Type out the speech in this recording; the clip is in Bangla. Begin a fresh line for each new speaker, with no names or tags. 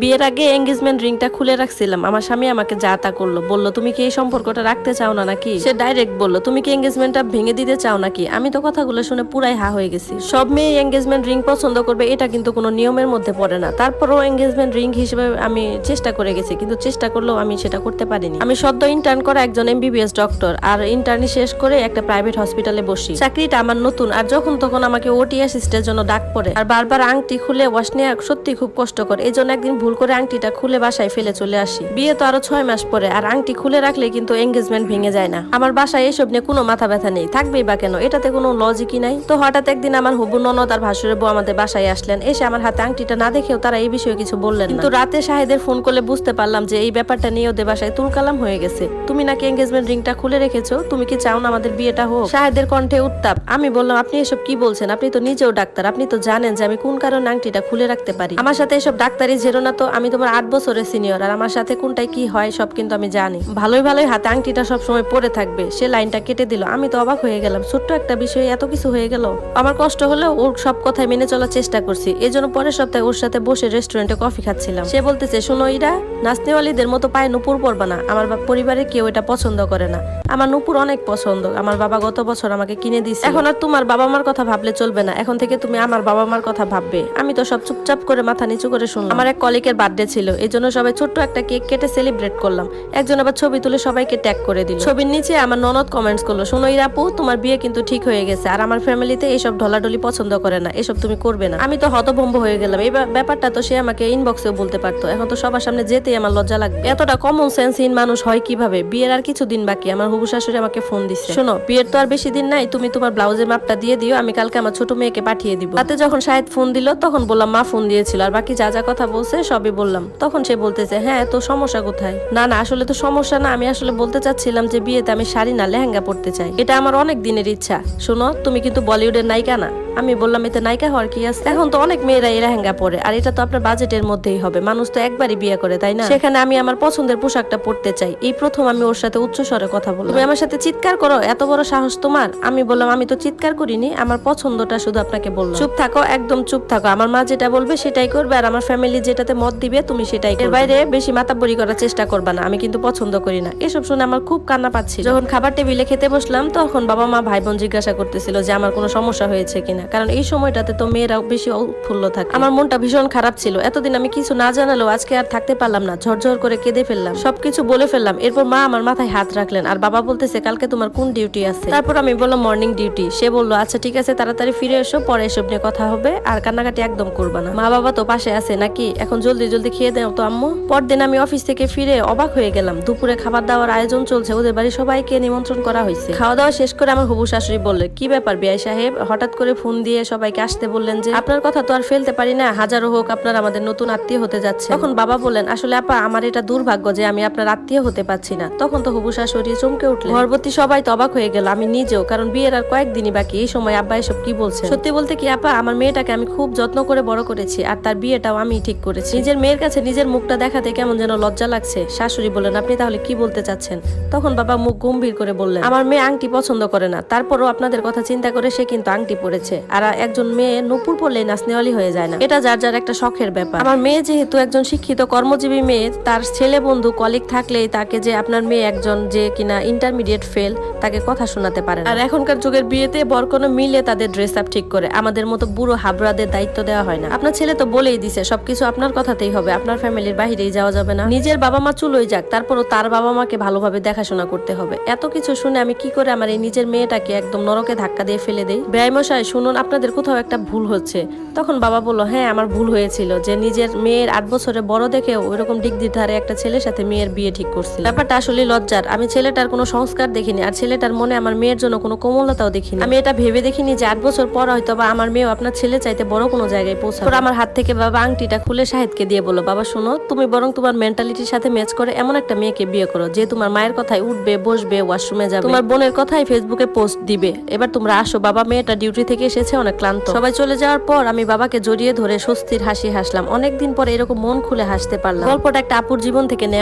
বিয়ের আগে এঙ্গেজমেন্ট রিংটা খুলে রাখছিলাম। আমার স্বামী আমাকে যা তা করল। বলল, তুমি কি এই সম্পর্কটা রাখতে চাও না নাকি? সে ডাইরেক্ট বলল, তুমি কি এঙ্গেজমেন্টটা ভেঙে দিতে চাও নাকি? আমি তো কথাগুলো শুনে পুরাই হা হয়ে গেছি। সব মেয়ে এঙ্গেজমেন্ট রিং পছন্দ করবে, এটা কিন্তু কোনো নিয়মের মধ্যে পড়ে না। তারপরও এঙ্গেজমেন্ট রিং হিসেবে আমি চেষ্টা করে গেছি, কিন্তু চেষ্টা করলেও আমি সেটা করতে পারিনি। আমি সদ্য ইন্টার্ন করা একজন এমবিবিএস ডক্টর আর ইন্টার্নি শেষ করে একটা প্রাইভেট হসপিটালে বসি। চাকরিটা আমার নতুন, আর যখন তখন আমাকে ওটি অ্যাসিস্টের জন্য ডাক পড়ে। আর বারবার আংটি খুলে ওয়াশ নেওয়া সত্যি খুব কষ্টকর। এই জন্য একদিন ভুল করে আংটিটা খুলে বাসায় ফেলে চলে আসি। বিয়ে তো আরও ছয় মাস পরে, আর আংটি খুলে রাখলে কিন্তু এঙ্গেজমেন্ট ভেঙে যায় না। আমার বাসায় এসব নিয়ে কোনো মাথা ব্যথা নেই। থাকবেই বা কেন? এটাতে কোনো লজিকই নাই। তো হঠাৎ একদিন আমার হবু ননদ আর ভাসুরের বউ আমাদের বাসায় আসলেন। এসে আমার হাতে আংটিটা না দেখেও তারা এই বিষয়ে কিছু বললেন কিন্তু রাতে শাহেদের ফোন করলে বুঝতে পারলাম যে এই ব্যাপারটা নিয়ে ওদের বাসায় তুলকালাম হয়ে গেছে। তুমি নাকি এঙ্গেজমেন্ট রিংটা খুলে রেখেছো? তুমি কি চাও না আমাদের বিয়েটা হোক? শাহেদের কণ্ঠে উত্তাপ। আমি বললাম, আপনি এসব কি বলছেন? আপনি তো নিজেও ডাক্তার। আপনি তো জানেন যে আমি কোন কারণে আংটিটা খুলে রাখতে পারি। আমার সাথে এসব ডাক্তারি ঝেরো না তো আমি তোমার আট বছরের সিনিয়র আর আমার সাথে কোনটাই কি হয় সব কিন্তু আমি জানি। ভালোই ভালোই হাতে আংটিটা সব সময় পরে থাকবে, সে লাইনটা কেটে দিল। আমি তো অবাক হয়ে গেলাম, ছোট্ট একটা বিষয়ে এত কিছু হয়ে গেল। আমার কষ্ট হলেও ওর সব কথাই মেনে চলার চেষ্টা করছি। এই জন্য পরের সপ্তাহে ওর সাথে বসে রেস্টুরেন্টে কফি খাচ্ছিলাম। সে বলতেছে, শোনো ইরা, নাচনেওয়ালিদের মতো পায়ে নুপুর পরবা না। আমার পরিবারের কেউ এটা পছন্দ করে না। আমার নুপুর অনেক পছন্দ। আমার বাবা গত বছর আমাকে কিনে দিয়েছে এখন আর তোমার বাবা মার কথা ভাবলে চলবে না। এখন থেকে তুমি আমার বাবা মার কথা ভাববে। আমি তো সব চুপচাপ করে মাথা নিচু করে শুনলাম। আমার এক কলিকের বার্থডে ছিল। এই জন্য সবাই ছোট্ট একটা কেক কেটে সেলিব্রেট করলাম। একজন আবার ছবি তুলে সবাইকে ট্যাগ করে দিল। ছবির নিচে আমার ননদ কমেন্টস করল, শোনো ইরাপু তোমার বিয়ে কিন্তু ঠিক হয়ে গেছে। আর আমার ফ্যামিলিতে এইসব ঢলাঢলি পছন্দ করে না। এসব তুমি করবে না। আমি তো হতভম্ব হয়ে গেলাম। এই ব্যাপারটা তো সে আমাকে ইনবক্সেও বলতে পারতো। এখন তো সবার সামনে যেতেই আমার লজ্জা লাগবে। এতটা কমন সেন্সহীন মানুষ হয় কীভাবে? বিয়ের আর কিছুদিন বাকি। আমার হবু শাশুড়ি আমাকে ফোন দিচ্ছে শোনো, বিয়ের তো আর বেশি দিন নাই। তুমি তোমার ব্লাউজের মাপটা দিয়ে দিও। আমি কালকে আমার ছোট মেয়েকে পাঠিয়ে দিব। তাতে যখন শাহেদ ফোন দিল, তখন বললাম, মা ফোন দিয়েছিল। আর বাকি যা যা কথা বলছে সবই বললাম। তখন সে বলতেছে হ্যাঁ তো সমস্যা কোথায়? না না, আসলে তো সমস্যা না, আমি আসলে বলতে চাচ্ছিলাম যে বিয়েতে আমি শাড়ি না, লেহেঙ্গা পরতে চাই। এটা আমার অনেক দিনের ইচ্ছা। শোনো, তুমি কিন্তু বলিউডের নায়িকা না। আমি বললাম, এতে নায়িকা হওয়ার কি আছে? এখন তো অনেক মেয়েরা এই লেহেঙ্গা পরে, আর এটা তো আপনার বাজেটের মধ্যেই হবে। মানুষ তো একবারই বিয়ে করে, তাই না? সেখানে আমি আমার পছন্দের পোশাকটা পরতে চাই। এই প্রথম আমি ওর সাথে উচ্চ স্বরে কথা বললাম। তুমি আমার সাথে চিৎকার করো, এত বড় সাহস তোমার? আমি বললাম, আমি তো চিৎকার করিনি, আমার পছন্দটা শুধু আপনাকে বললাম। চুপ থাকো, একদম চুপ থাকো। আমার মা যেটা বলবে সেটাই করবে, আর আমার ফ্যামিলি যেটাতে মত দিবে তুমি সেটাই এর বাইরে বেশি মাতাব্বরি করার চেষ্টা করবা না, আমি কিন্তু পছন্দ করি না। এসব শুনে আমার খুব কান্না পাচ্ছি যখন খাবার টেবিলে খেতে বসলাম, তখন বাবা মা ভাই বোন জিজ্ঞাসা করতেছিল যে, আমার কোনো সমস্যা হয়েছে কিনা? কারণ এই সময়টাতে তো মেয়েরা বেশি উৎফুল্ল থাকে। আমার মনটা ভীষণ খারাপ ছিল। এতদিন আমি কিছু না জানালেও আজকে আর থাকতে পারলাম না। ঝরঝর করে কেঁদে ফেললাম। সবকিছু বলে ফেললাম। এরপর মা আমার মাথায় হাত রাখলেন। আর বাবা বলতেছে, কালকে তোমার কোন ডিউটি আছে? তারপর আমি বললাম, মর্নিং ডিউটি। সে বলল আচ্ছা ঠিক আছে, তাড়াতাড়ি ফিরে এসো, পরে এসব নিয়ে কথা হবে। আর কান্নাকাটি একদম করবা না। মা বাবা তো পাশে আছে নাকি? এখন জলদি জলদি খেয়ে দেও তো আম্মু। পরদিন আমি অফিস থেকে ফিরে অবাক হয়ে গেলাম। দুপুরে খাবার দাওয়ার আয়োজন চলছে। ওদের বাড়ি সবাইকে নিমন্ত্রণ করা হয়েছে। খাওয়া দাওয়া শেষ করে আমার হবু শাশুড়ি বললে, কি ব্যাপার বিআই সাহেব? হঠাৎ করে ফোন দিয়ে সবাইকে আসতে বললেন যে, আপনার কথা তো আর ফেলতে পারি না। হাজারো হোক, আপনার আমাদের নতুন আত্মীয় হতে যাচ্ছে। তখন বাবা বললেন, আসলে আপা, আমার এটা দুর্ভাগ্য যে আমি আপনার আত্মীয় হতে পারছি না। তখন তো হবু শাশুড়ি চমকে উঠলেন। ঘরবর্তী সবাই তো অবাক হয়ে গেল, আমি নিজেও, কারণ বিয়ের আর কয়েকদিনই বাকি, এই সময় আব্বা এসব কি বলছে সত্যি বলতে কি আপা, আমার মেয়েটাকে আমি খুব যত্ন করে বড় করেছি, আর তার বিয়েটাও আমি ঠিক করেছি। নিজের মেয়ের কাছে নিজের মুখটা দেখাতে কেমন যেন লজ্জা লাগছে। শাশুড়ি বললেন, আপনি তাহলে কি বলতে চাচ্ছেন? তখন বাবা মুখ গম্ভীর করে বললেন, আমার মেয়ে আংটি পছন্দ করে না, তারপরও আপনাদের কথা চিন্তা করে সে কিন্তু আংটি পরেছে। আর একজন মেয়ে নুপুর পরলেই নাচনেওয়ালি হয়ে যায় না। এটা যার যার একটা শখের ব্যাপার। আমার মেয়ে যেহেতু একজন শিক্ষিত, কর্মজীবী মেয়ে, তার ছেলে বন্ধু কলিগ থাকলেই তাকে যে আপনার মেয়ে একজন যে কিনা ইন্টারমিডিয়েট ফেল তাকে কথা শোনাতে পারে আর এখনকার যুগের বিয়েতে বর কোনো মিলে তাদের ড্রেস আপ ঠিক করে। আমাদের মতো বুড়ো হাবরাদের দায়িত্ব দেওয়া হয় না। আপনার ছেলে তো বলেই দিছে, সবকিছু আপনার কথাতেই হবে, আপনার ফ্যামিলির বাহিরেই যাওয়া যাবে না। নিজের বাবা মা চুলোই যাক, তারপরও তার বাবা মাকে ভালোভাবে দেখাশোনা করতে হবে। এত কিছু শুনে আমি কি করে আমার এই নিজের মেয়েটাকে একদম নরকে ধাক্কা দিয়ে ফেলে দেই? ব্যয়মশাই শুনুন আপনাদের কোথাও একটা ভুল হচ্ছে। তখন বাবা বলল হ্যাঁ আমার ভুল হয়েছিল। যে নিজের মেয়ের আট বছরে বড় দেখে ওইরকম ডিগদির ধারে একটা ছেলের সাথে মেয়ের বিয়ে ঠিক করছিল। ব্যাপারটা আসলে লজ্জার। আমি ছেলেটার কোনো সংস্কার দেখিনি আর ছেলেটার মনে আমার মেয়ের জন্য কোনো কোমলতাও দেখিনি। আমি এটা ভেবে দেখিনি যে আট বছর পর হয়তো বা আমার মেয়েও আপনার ছেলে চাইতে বড় কোনো জায়গায় পৌঁছাবে। আমার হাত থেকে বাবা আংটিটা খুলে শাহেদকে দিয়ে বলো বাবা, শোনো, তুমি বরং তোমার মেন্টালিটির সাথে ম্যাচ করে এমন একটা মেয়েকে বিয়ে করো যে তোমার মায়ের কথায় উঠবে, বসবে ওয়াশরুমে যাবে। তোমার বোনের কথাই ফেসবুকে পোস্ট দিবে। এবার তোমরা আসো, বাবা মেয়েটা ডিউটি থেকে এসেছে, অনেক ক্লান্ত। সবাই চলে যাওয়ার পর আমি বাবাকে জড়িয়ে ধরে স্বস্তির হাসি হাসলাম। অনেকদিন পরে এরকম মন খুলে হাসতে পারলাম। গল্পটা একটা আপুর জীবন থেকে নেওয়া